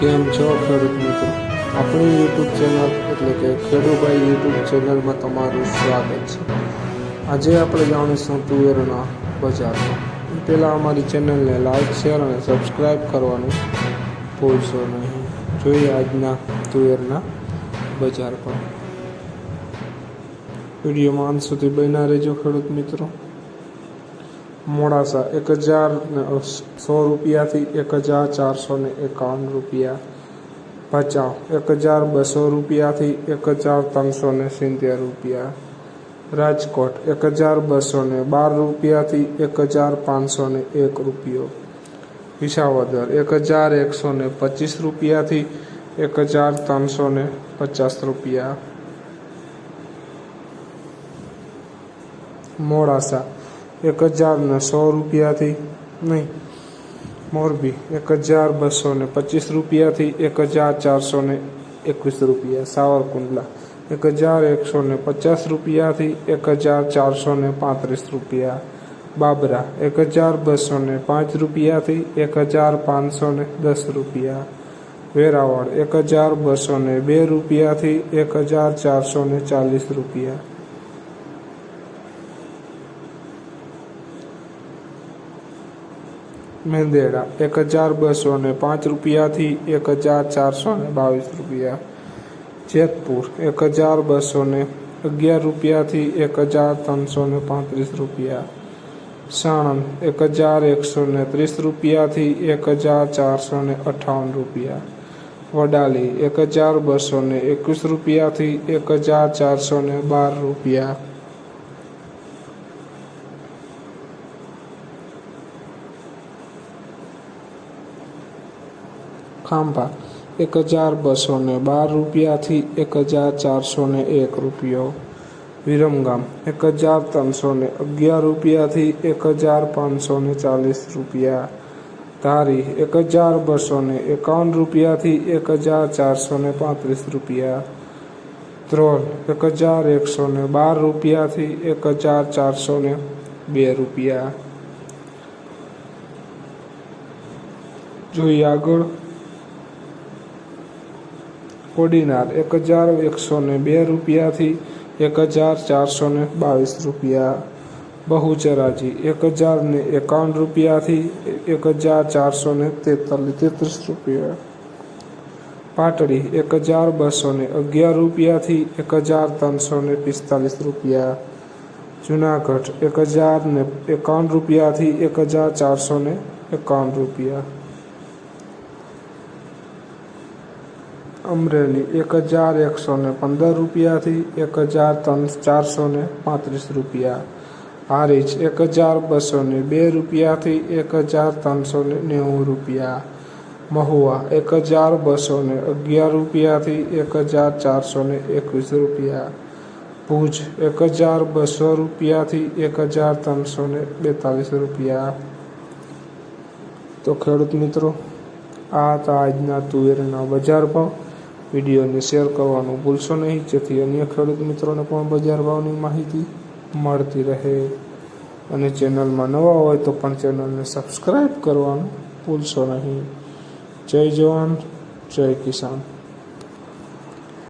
કેમ છો ખેડૂત મિત્રો? આપણી યુટ્યુબ ચેનલ એટલે કે ખેડૂભાઈ યુટ્યુબ ચેનલમાં તમારું સ્વાગત છે. આજે આપણે જાણીશું તુવેરના બજારમાં પહેલાં અમારી ચેનલને લાઈક શેર અને સબસ્ક્રાઈબ કરવાનું ભૂલશો નહીં. જોઈએ આજના તુવેરના બજાર પર વિડીયોમાં અંત સુધી બન્યા રહેજો ખેડૂત મિત્રો. મોડાસા, એક હજાર સો રૂપિયાથી એક હજાર ચારસો ને એકાવન રૂપિયા. ભચાઉ, એક હજાર બસો રૂપિયાથી એક હજાર ત્રણસો ને સિત્તેર રૂપિયા. રાજકોટ, એક હજાર બસો ને બાર રૂપિયાથી એક હજાર પાંચસો ને એક રૂપિયો. વિસાવદર, એક હજાર એકસો ને પચીસ રૂપિયાથી એક હજાર ત્રણસો ને પચાસ રૂપિયા. મોડાસા એક હજારને સો રૂપિયાથી નહીં મોરબી એક હજાર બસો ને પચીસ રૂપિયાથી એક હજાર ચારસો ને એકવીસ રૂપિયા, સાવરકુંડલા. એક હજાર એકસો ને પચાસ રૂપિયાથી એક હજાર ચારસો ને પાંત્રીસ રૂપિયા. બાબરા, એક હજાર બસો ને પાંચ રૂપિયાથી એક હજાર પાંચસો ને દસ રૂપિયા. વેરાવળ, એક હજાર બસો ને બે રૂપિયાથી એક હજાર ચારસો ને ચાલીસ રૂપિયા. મેંદેડા, એક હજાર બસો ને પાંચ રૂપિયાથી એક હજાર ચારસો ને બાવીસ રૂપિયા. જેતપુર, એક હજાર બસો ને અગિયાર રૂપિયાથી એક હજાર ત્રણસો ને પાંત્રીસ રૂપિયા. સાણંદ, એક હજાર એકસો ને ત્રીસ રૂપિયાથી એક હજાર ચારસો ને અઠ્ઠાવન રૂપિયા. વડાલી, એક હજાર બસો ને એકવીસ રૂપિયાથી એક હજાર ચારસો ને બાર રૂપિયા. ખાંભા, એક હજાર બસો ને બાર રૂપિયાથી એક હજાર ચારસો ને એક રૂપિયો. વિરમગામ, એક હજાર ત્રણસો ને અગિયાર રૂપિયાથી એક હજાર પાંચસો ને ચાલીસ રૂપિયા. ધારી, એક હજાર બસો ને એકાવન રૂપિયાથી એક હજાર ચારસો ને પાંત્રીસ રૂપિયા. ધ્રોલ, એક હજાર એકસો ને બાર રૂપિયાથી એક હજાર ચારસો ને બે રૂપિયા. જોઈએ આગળ. કોડીનાર એક હજાર એકસો ને બે રૂપિયાથી એક હજાર ચારસો ને બાવીસ રૂપિયા. બહુચરાજી એક હજાર ને એકાવન રૂપિયાથી એક હજાર ચારસો ને તેતાલીસ, તેત્રીસ રૂપિયા. પાટડી એક હજાર બસો ને અગિયાર રૂપિયાથી એક હજાર ત્રણસો ને પિસ્તાલીસ રૂપિયા. જુનાગઢ એક હજાર ને એકાવન રૂપિયાથી એક હજાર ચારસો ને એકાવન રૂપિયા. અમરેલી એક હજાર એકસો ને પંદર રૂપિયાથી એક હજાર ત્રણ ચારસો ને પાંત્રીસ રૂપિયા. હારીજ એક હજાર બસો ને બે રૂપિયાથી એક હજાર ત્રણસો ને નેવું રૂપિયા. મહુવા એક હજાર બસો ને અગિયાર રૂપિયાથી એક હજાર ચારસો ને એકવીસ રૂપિયા. ભુજ એક હજાર બસો રૂપિયાથી એક હજાર ત્રણસો ને બેતાલીસ રૂપિયા. તો ખેડૂત મિત્રો, આ હતા આજના તુવેરના બજાર ભાવ. વિડીયોને શેર કરવાનું ભૂલશો નહીં. જેથી અન્ય ખેડૂત મિત્રોને પણ બજાર ભાવની માહિતી મળતી રહે. અને ચેનલમાં નવા હોય તો પણ ચેનલને સબસ્ક્રાઈબ કરવાનું ભૂલશો નહીં. જય જવાન, જય કિસાન.